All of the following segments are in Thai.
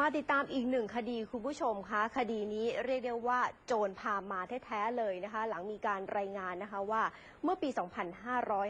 มาติดตามอีกหนึ่งคดีคุณผู้ชมคะคดีนี้เรียกได้ว่าโจรพามาแท้ๆเลยนะคะ หลังมีการรายงานนะคะว่าเมื่อปี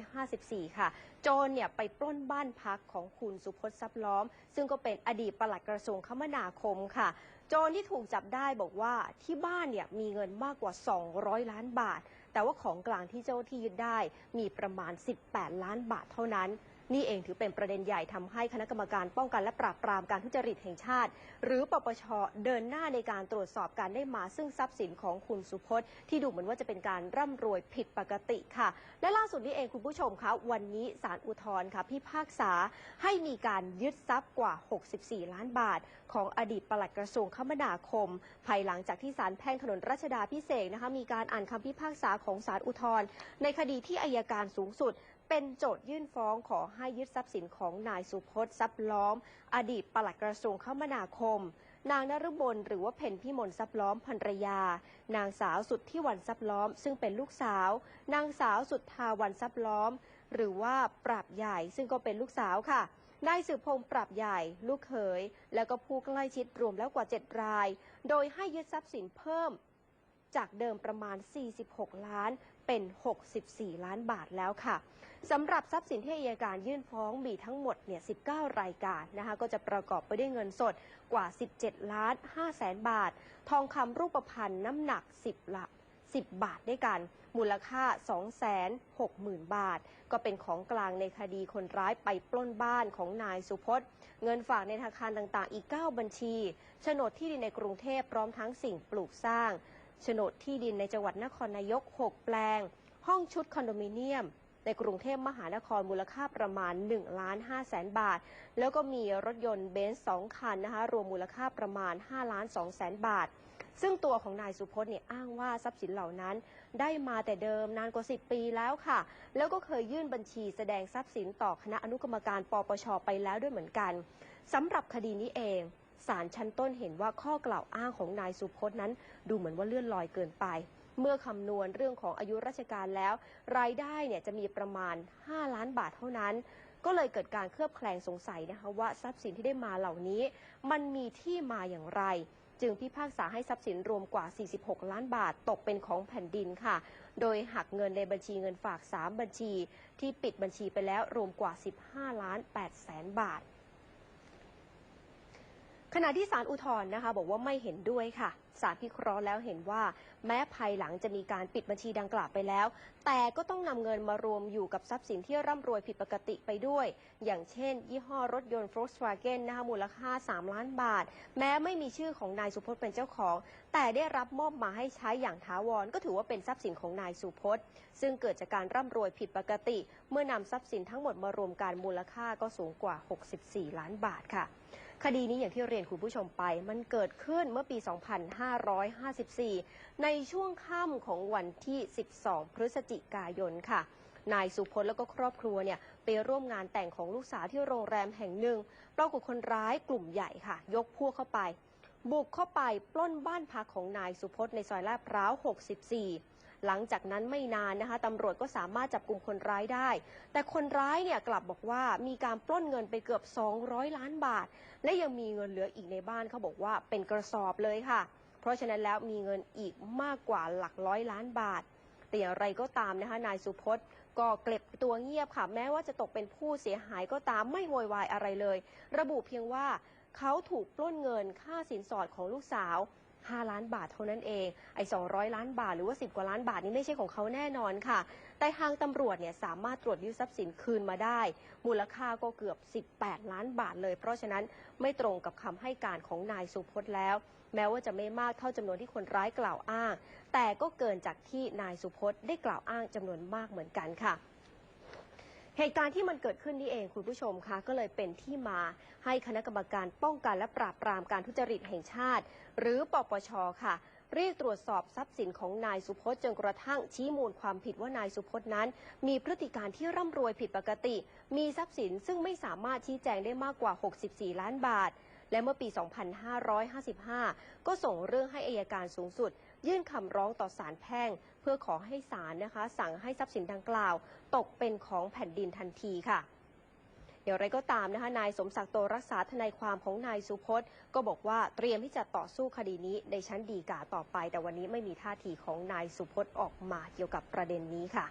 2554 ค่ะ โจรเนี่ยไปปล้นบ้านพักของคุณสุพจน์ทรัพย์ล้อม ซึ่งก็เป็นอดีตปลัดกระทรวงคมนาคมค่ะ โจรที่ถูกจับได้บอกว่าที่บ้านเนี่ยมีเงินมากกว่า 200 ล้านบาท แต่ว่าของกลางที่เจ้าที่ยึดได้มีประมาณ 18 ล้านบาทเท่านั้น นี่เองถือเป็นประเด็นใหญ่ทำให้คณะกรรมการป้องกันและปราบปรามการทุจริตแห่งชาติ หรือปปชเดินหน้าในการตรวจสอบการได้มา ซึ่งทรัพย์สินของคุณสุพจน์ ที่ดูเหมือนว่าจะเป็นการร่ำรวยผิดปกติค่ะ และล่าสุดนี้เองคุณผู้ชมคะวันนี้ศาลอุทธรณ์ค่ะพิพากษาให้มีการยึดทรัพย์กว่า 64 ล้านบาท ของอดีตปลัดกระทรวงคมนาคม ภายหลังจากที่ศาลแพ่งถนนรัชดาพิเศษนะคะมีการอ่านคำพิพากษาของศาลอุทธรณ์ในคดีที่อายการสูงสุด เป็นโจทยื่นฟ้องขอให้ยึดทรัพย์สินของนายสุพจน์ทรัพย์ล้อม อดีตปลัดกระทรวงคมนาคม นางนฤบลหรือว่าเพ็ญพิมลทรัพย์ล้อมภรรยา นางสาวสุดที่วันทรัพย์ล้อม ซึ่งเป็นลูกสาว นางสาวสุดทาวันทรัพย์ล้อม หรือว่าปราบใหญ่ซึ่งก็เป็นลูกสาวค่ะนายสืบพงษ์ปรับใหญ่ ลูกเขย แล้วก็ผู้ใกล้ชิดรวมแล้วกว่า 7 ราย โดยให้ยึดทรัพย์สินเพิ่ม จากเดิมประมาณ 46 ล้าน เป็น 64 ล้านบาทแล้วค่ะสำหรับทรัพย์สินที่อัยการยื่นฟ้องมีทั้งหมดเนี่ย 19 รายการนะคะก็จะประกอบไปด้วยเงินสดกว่า 17 ล้าน5แสนบาท ทองคำรูปพรรณน้ำหนัก 10ละ10 บาทด้วยกัน มูลค่า 260,000 บาท ก็เป็นของกลางในคดีคนร้ายไปปล้นบ้านของนายสุพจน์ เงินฝากในธนาคารต่างๆ อีก 9 บัญชี โฉนดที่ดินในกรุงเทพพร้อมทั้งสิ่งปลูกสร้าง โฉนดที่ดินในจังหวัดนครนายก 6 แปลง ห้องชุดคอนโดมิเนียม ในกรุงเทพมหานครมูลค่าประมาณ1ล้าน5แสนบาท แล้วก็มีรถยนต์เบนซ์2คันนะคะรวมมูลค่าประมาณ5ล้าน2แสนบาท ซึ่งตัวของนายสุพจน์เนี่ยอ้างว่าทรัพย์สินเหล่านั้นได้มาแต่เดิมนานกว่า 10 ปีแล้วค่ะ แล้วก็เคยยื่นบัญชีแสดงทรัพย์สินต่อคณะอนุกรรมการปปชไปแล้วด้วยเหมือนกันสำหรับคดีนี้เอง ศาลชั้นต้นเห็นว่าข้อกล่าวอ้างของนายสุพจน์นั้น ดูเหมือนว่าเลื่อนลอยเกินไป เมื่อคำนวณเรื่องของอายุราชการแล้ว รายได้เนี่ยจะมีประมาณ 5 ล้านบาทเท่านั้น ก็เลยเกิดการเคลือบแคลงสงสัยนะคะว่าทรัพย์สินที่ได้มาเหล่านี้ มันมีที่มาอย่างไร จึงพิพากษาให้ทรัพย์สินรวมกว่า 46 ล้านบาทตกเป็นของแผ่นดินค่ะ โดยหักเงินในบัญชีเงินฝาก 3 บัญชี ที่ปิดบัญชีไปแล้วรวมกว่า 15 ล้าน8แสนบาท ขณะที่ศาลอุทธรณ์นะคะ บอกว่าไม่เห็นด้วยค่ะศาลพิเคราะห์แล้วเห็นว่า แม้ภายหลังจะมีการปิดบัญชีดังกล่าวไปแล้ว แต่ก็ต้องนำเงินมารวมอยู่กับทรัพย์สินที่ร่ำรวยผิดปกติไปด้วย อย่างเช่น ยี่ห้อรถยนต์ Volkswagen นะคะมูลค่า 3 ล้านบาท แม้ไม่มีชื่อของนายสุพจน์เป็นเจ้าของ แต่ได้รับมอบมาให้ใช้อย่างถาวรก็ถือว่าเป็นทรัพย์สินของนายสุพจน์ ซึ่งเกิดจากการร่ำรวยผิดปกติ เมื่อนำทรัพย์สินทั้งหมดมารวมกันมูลค่าก็สูงกว่า 64 ล้านบาทค่ะคดีนี้อย่างที่เรียนคุณผู้ชมไป มันเกิดขึ้นเมื่อปี 2554 ในช่วงค่ำของวันที่ 12 พฤศจิกายนค่ะ นายสุพจน์แล้วก็ครอบครัวเนี่ยไปร่วมงานแต่งของลูกสาวที่โรงแรมแห่งหนึ่งปรากฏคนร้ายกลุ่มใหญ่ค่ะ ยกพวกเข้าไป บุกเข้าไปปล้นบ้านพักของนายสุพจน์ในซอยลาดพร้าว 64 หลังจากนั้นไม่นานนะคะตำรวจก็สามารถจับกลุ่มคนร้ายได้ แต่คนร้ายเนี่ยกลับบอกว่ามีการปล้นเงินไปเกือบ 200 ล้านบาท และยังมีเงินเหลืออีกในบ้านเขาบอกว่าเป็นกระสอบเลยค่ะ เพราะฉะนั้นแล้วมีเงินอีกมากกว่าหลักร้อยล้านบาท แต่อย่างไรก็ตามนะคะนายสุพจน์ก็เก็บตัวเงียบค่ะ แม้ว่าจะตกเป็นผู้เสียหายก็ตามไม่โวยวายอะไรเลย ระบุเพียงว่าเขาถูกปล้นเงินค่าสินสอดของลูกสาว 5 ล้านบาทเท่านั้นเองไอ้200 ล้านบาทหรือว่า 10 กว่าล้านบาทนี่ไม่ใช่ของเขาแน่นอนค่ะ แต่ทางตำรวจเนี่ยสามารถตรวจยึดทรัพย์สินคืนมาได้ มูลค่าก็เกือบ 18 ล้านบาทเลย เพราะฉะนั้นไม่ตรงกับคำให้การของนายสุพจน์แล้ว แม้ว่าจะไม่มากเท่าจำนวนที่คนร้ายกล่าวอ้าง แต่ก็เกินจากที่นายสุพจน์ได้กล่าวอ้างจำนวนมากเหมือนกันค่ะ เหตุการณ์ที่มันเกิดขึ้นนี่เองคุณผู้ชมคะก็เลยเป็นที่มาให้คณะกรรมการป้องกันและปราบปรามการทุจริตแห่งชาติ หรือปปชค่ะเรียกตรวจสอบทรัพย์สินของนายสุพจน์จนกระทั่งชี้มูลความผิดว่านายสุพจน์นั้น มีพฤติการที่ร่ำรวยผิดปกติ มีทรัพย์สินซึ่งไม่สามารถชี้แจงได้มากกว่า 64 ล้านบาท และเมื่อปี 2555 ก็ส่งเรื่องให้อายการสูงสุด ยื่นคำร้องต่อศาลแพ่ง เพื่อขอให้ศาลนะคะ สั่งให้ทรัพย์สินดังกล่าว ตกเป็นของแผ่นดินทันทีค่ะอย่างไรก็ตามนะคะ นายสมศักดิ์โตรักษาทนายความของนายสุพจน์ ก็บอกว่าเตรียมที่จะต่อสู้คดีนี้ในชั้นฎีกาต่อไป แต่วันนี้ไม่มีท่าทีของนายสุพจน์ออกมาเกี่ยวกับประเด็นนี้ค่ะ